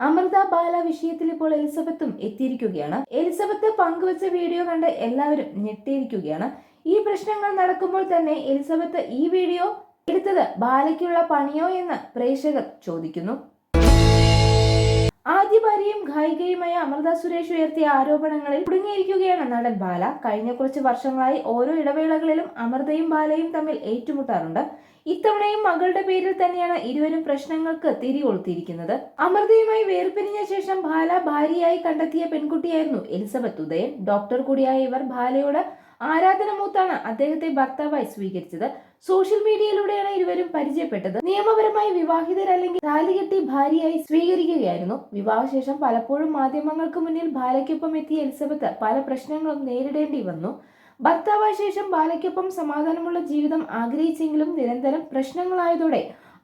അമൃത ബാല വിഷയത്തിൽ ഇപ്പോൾ എലിസബത്തും എത്തിയിരിക്കുകയാണ്. എലിസബത്ത് പങ്കുവച്ച വീഡിയോ കണ്ട് എല്ലാവരും ഞെട്ടിയിരിക്കുകയാണ്. ഈ പ്രശ്നങ്ങൾ നടക്കുമ്പോൾ തന്നെ എലിസബത്ത് ഈ വീഡിയോ എടുത്തത് ബാലയ്ക്കുള്ള പണിയോ എന്ന് പ്രേക്ഷകർ ചോദിക്കുന്നു. ആദ്യ ഭാര്യയും ഗായികയുമായ അമൃത സുരേഷ് ഉയർത്തിയ ആരോപണങ്ങളിൽ കുടുങ്ങിയിരിക്കുകയാണ് നടൻ ബാല. കഴിഞ്ഞ കുറച്ച് വർഷങ്ങളായി ഓരോ ഇടവേളകളിലും അമൃതയും ബാലയും തമ്മിൽ ഏറ്റുമുട്ടാറുണ്ട്. ഇത്തവണയും മകളുടെ പേരിൽ തന്നെയാണ് ഇരുവരും പ്രശ്നങ്ങൾക്ക് തിരികൊളുത്തിയിരിക്കുന്നത്. അമൃതയുമായി വേർപിരിഞ്ഞ ശേഷം ബാല ഭാര്യയായി കണ്ടെത്തിയ പെൺകുട്ടിയായിരുന്നു എലിസബത്ത് ഉദയൻ. ഡോക്ടർ കൂടിയായ ഇവർ ബാലയോട് ആരാധനമൂത്താണ് അദ്ദേഹത്തെ ഭർത്താവായി സ്വീകരിച്ചത്. സോഷ്യൽ മീഡിയയിലൂടെയാണ് ഇരുവരും പരിചയപ്പെട്ടത്. നിയമപരമായി വിവാഹിതരല്ലെങ്കിൽ താലികെട്ടി ഭാര്യയായി സ്വീകരിക്കുകയായിരുന്നു. വിവാഹശേഷം പലപ്പോഴും മാധ്യമങ്ങൾക്ക് മുന്നിൽ ബാലയ്ക്കൊപ്പം എത്തിയ എലിസബത്ത് പല പ്രശ്നങ്ങളും നേരിടേണ്ടി വന്നു. ഭർത്താവായ ശേഷം ബാലയ്ക്കൊപ്പം സമാധാനമുള്ള ജീവിതം ആഗ്രഹിച്ചെങ്കിലും നിരന്തരം പ്രശ്നങ്ങളായതോടെ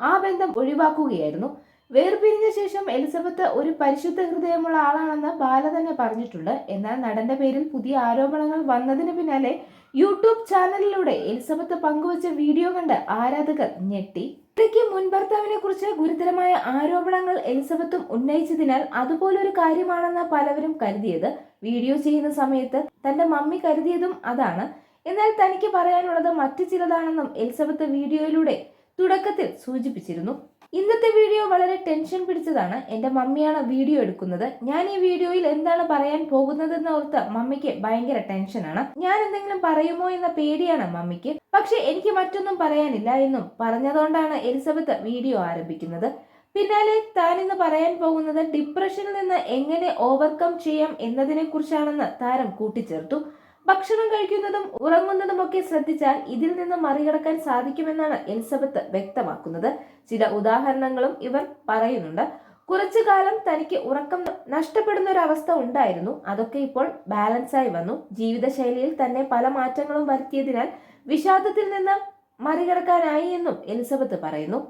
ആ ബന്ധം ഒഴിവാക്കുകയായിരുന്നു. വേർപിരിഞ്ഞ ശേഷം എലിസബത്ത് ഒരു പരിശുദ്ധ ഹൃദയമുള്ള ആളാണെന്ന് ബാല തന്നെ പറഞ്ഞിട്ടുണ്ട്. എന്നാൽ നടന്റെ പേരിൽ പുതിയ ആരോപണങ്ങൾ വന്നതിന് പിന്നാലെ യൂട്യൂബ് ചാനലിലൂടെ എലിസബത്ത് പങ്കുവച്ച വീഡിയോ കണ്ട് ആരാധകർ ഞെട്ടി. ഇടയ്ക്ക് മുൻ ഭർത്താവിനെ കുറിച്ച് ഗുരുതരമായ ആരോപണങ്ങൾ എലിസബത്തും ഉന്നയിച്ചതിനാൽ അതുപോലൊരു കാര്യമാണെന്ന് പലവരും കരുതിയത്. വീഡിയോ ചെയ്യുന്ന സമയത്ത് തന്റെ മമ്മി കരുതിയതും അതാണ്. എന്നാൽ തനിക്ക് പറയാനുള്ളത് മറ്റു ചിലതാണെന്നും എലിസബത്ത് വീഡിയോയിലൂടെ തുടക്കത്തിൽ സൂചിപ്പിച്ചിരുന്നു. ഇന്നത്തെ വീഡിയോ വളരെ ടെൻഷൻ പിടിച്ചതാണ്. എന്റെ മമ്മിയാണ് വീഡിയോ എടുക്കുന്നത്. ഞാൻ ഈ വീഡിയോയിൽ എന്താണ് പറയാൻ പോകുന്നതെന്ന് ഓർത്ത് മമ്മിക്ക് ഭയങ്കര ടെൻഷനാണ് ഞാൻ എന്തെങ്കിലും പറയുമോ എന്ന പേടിയാണ് മമ്മിക്ക്. പക്ഷെ എനിക്ക് മറ്റൊന്നും പറയാനില്ല എന്നും പറഞ്ഞതുകൊണ്ടാണ് എലിസബത്ത് വീഡിയോ ആരംഭിക്കുന്നത്. പിന്നാലെ താൻ ഇന്ന് പറയാൻ പോകുന്നത് ഡിപ്രഷനിൽ നിന്ന് എങ്ങനെ ഓവർകം ചെയ്യാം എന്നതിനെ കുറിച്ചാണെന്ന് താരം കൂട്ടിച്ചേർത്തു. ഭക്ഷണം കഴിക്കുന്നതും ഉറങ്ങുന്നതും ഒക്കെ ശ്രദ്ധിച്ചാൽ ഇതിൽ നിന്ന് മറികടക്കാൻ സാധിക്കുമെന്നാണ് എലിസബത്ത് വ്യക്തമാക്കുന്നത്. ചില ഉദാഹരണങ്ങളും ഇവർ പറയുന്നുണ്ട്. കുറച്ചു കാലം തനിക്ക് ഉറക്കം നഷ്ടപ്പെടുന്ന ഒരു അവസ്ഥ ഉണ്ടായിരുന്നു. അതൊക്കെ ഇപ്പോൾ ബാലൻസ് ആയി വന്നു. ജീവിതശൈലിയിൽ തന്നെ പല മാറ്റങ്ങളും വരുത്തിയതിനാൽ വിഷാദത്തിൽ നിന്ന് മറികടക്കാനായി എന്നും എലിസബത്ത് പറയുന്നു.